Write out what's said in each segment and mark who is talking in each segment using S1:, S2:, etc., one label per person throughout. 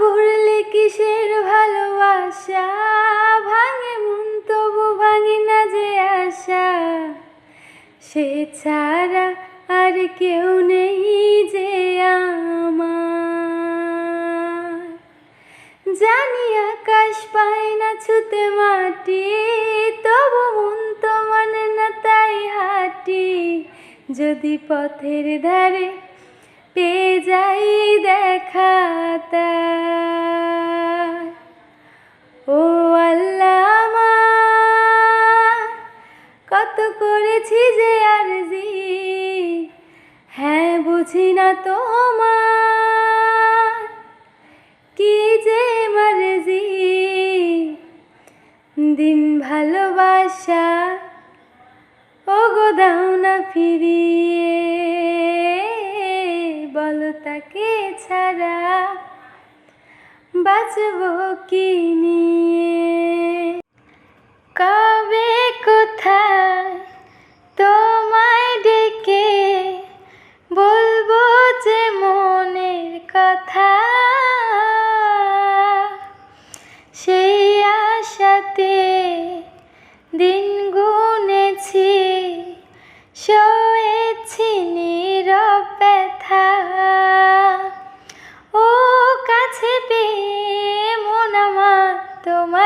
S1: পড়লে কিসের ভালোবাসা? ভাঙে মন, তবু ভাঙে না যে আশা। সে ছাড়া আর কেউ নেই যে আমার। জানি আকাশ পায় না ছুতে মাটি, তবু মন তো মানে না তাই হাঁটি। যদি পথের ধারে পেয়ে যাই দেখা। ও আল্লাহ আমার কত করেছি যে আরজি। হ্যাঁ বুঝি না তোমার কি যে মারজি। দিন ভালোবাসা ও গো দাও না ফিরিয়ে। ছাড়া বাঁচব কি নিয়ে? কবে কোথায় তোমায়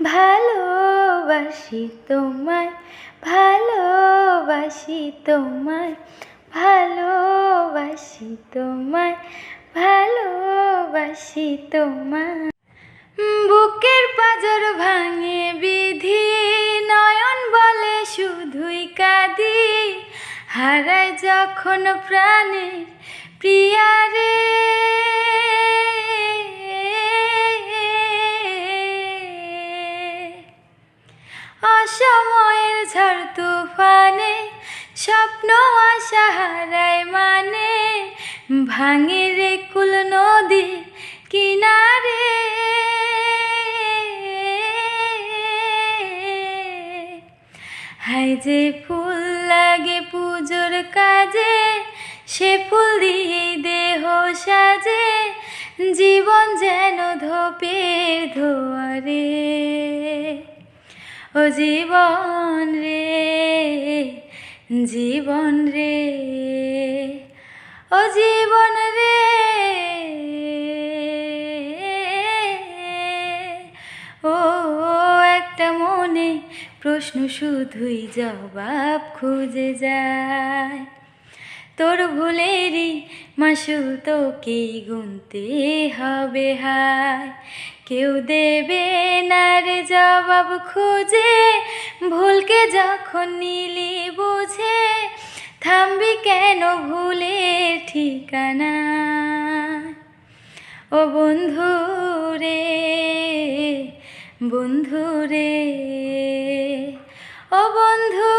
S1: ভালোবাসি তোমায় ভালোবাসি তোমায় ভালোবাসি তোমায় ভালোবাসি তোমায়। বুকের পাজর ভাঙে বিধি, নয়ন বলে শুধুই কাঁদি, হারায় যখন প্রাণের প্রিয়ারে অসময়ের ঝড় তুফানে, স্বপ্ন আশা হারায় মানে ভাঙে রে কুল নদী কিনারে। হাই যে ফুল লাগে পুজোর কাজে, সে ফুল দিয়ে দেহ সাজে, জীবন যেন ধোপের ধোয়ারে। ও জীবন রে জীবন রে, ও জীবন রে, ও একটা মনে প্রশ্ন শুধুই জবাব খুঁজে যায়। তোর ভুলেরই মাসুল তোকেই গুনতে হবে হায়। কেউ দেবে না রে জবাব খুঁজে, ভুলকে যখন নিলি বুঝে, থামবি কেন ভুলের ঠিকানা? ও বন্ধু রে বন্ধু রে, ও বন্ধু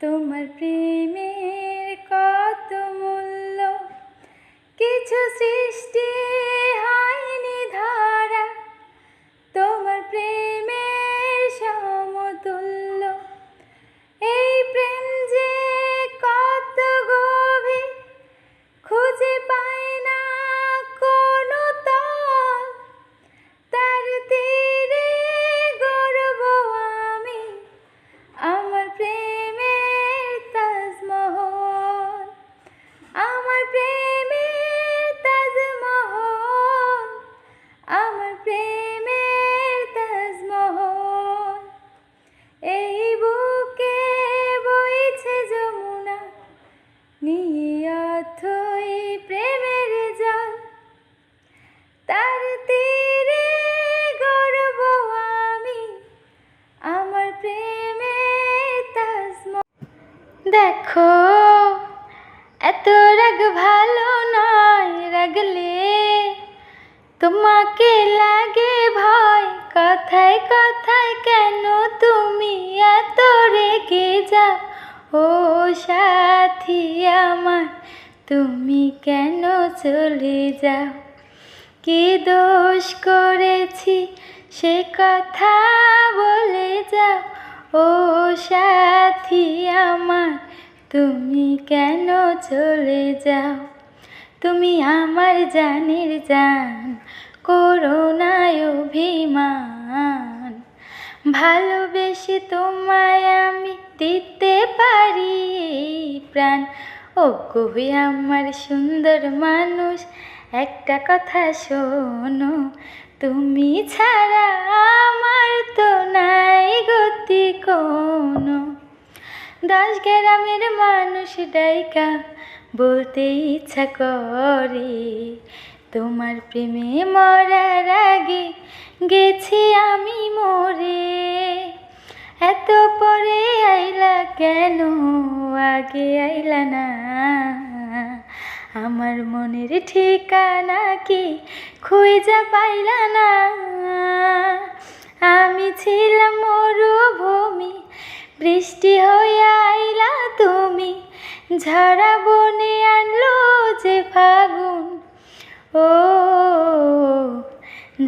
S1: তোমার প্রেমের কত মূল্য? কিছু সৃষ্টি কথায় কেন তুমি এত রেগে যাও? ও সাথী আমার, তুমি কেন চলে যাও? কি দোষ করেছি সে কথা বলে যাও? ও সাথী আমার, তুমি কেন চলে যাও? তুমি আমার জানের জান, করোনায় অভিমান। ভালোবেসে তোমায় আমি দিতে পারি প্রাণ। ও কবি আমার সুন্দর মানুষ, একটা কথা শোনো। তুমি ছাড়া আমার তো নাই গতি কোনো। দশ গ্রামের মানুষ ডাইকা, বলতে ইচ্ছা করে। তোমার প্রেমে মরার আগে গেছি আমি মরে। এত পরে আইলা কেন? আগে আইলা না। আমার মনের ঠিকানা কি খুঁজা পাইলা না। আমি ছিলাম মরুভূমি, বৃষ্টি হয়ে আইলা তুমি। ঝাড়া বনে আনলো যে ফাগুন। ও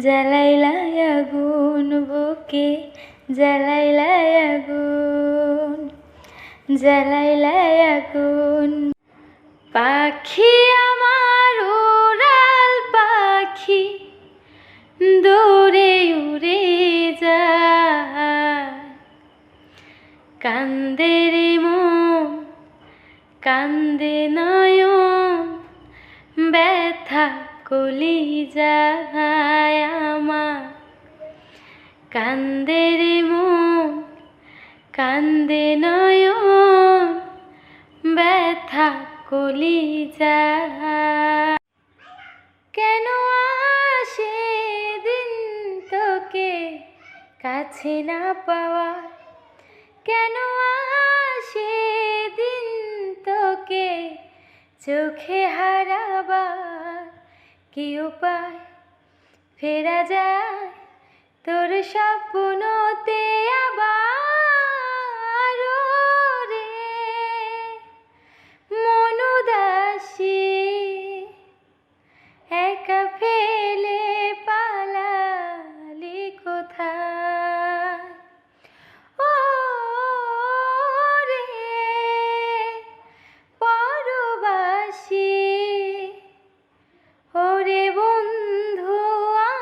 S1: জ্বালাইলা আগুন বুকে জ্বালাইলা আগুন জ্বালাইলা আগুন। পাখি আমার উড়াল পাখি, দূরে উড়ে যা কান্দে রে মন, কান্দে নয়ন, ব্যথা কলি যায় আমার। কান্দে রে মন, কান্দে নয়ন, ব্যথা কলি যায় কেন আসে দিন তোকে কাছে না পাওয়া? কেন আসে দিন তোকে চোখে হারাবার? কি উপায়? ফেরা যায় তোর স্বপ্নতে আবার।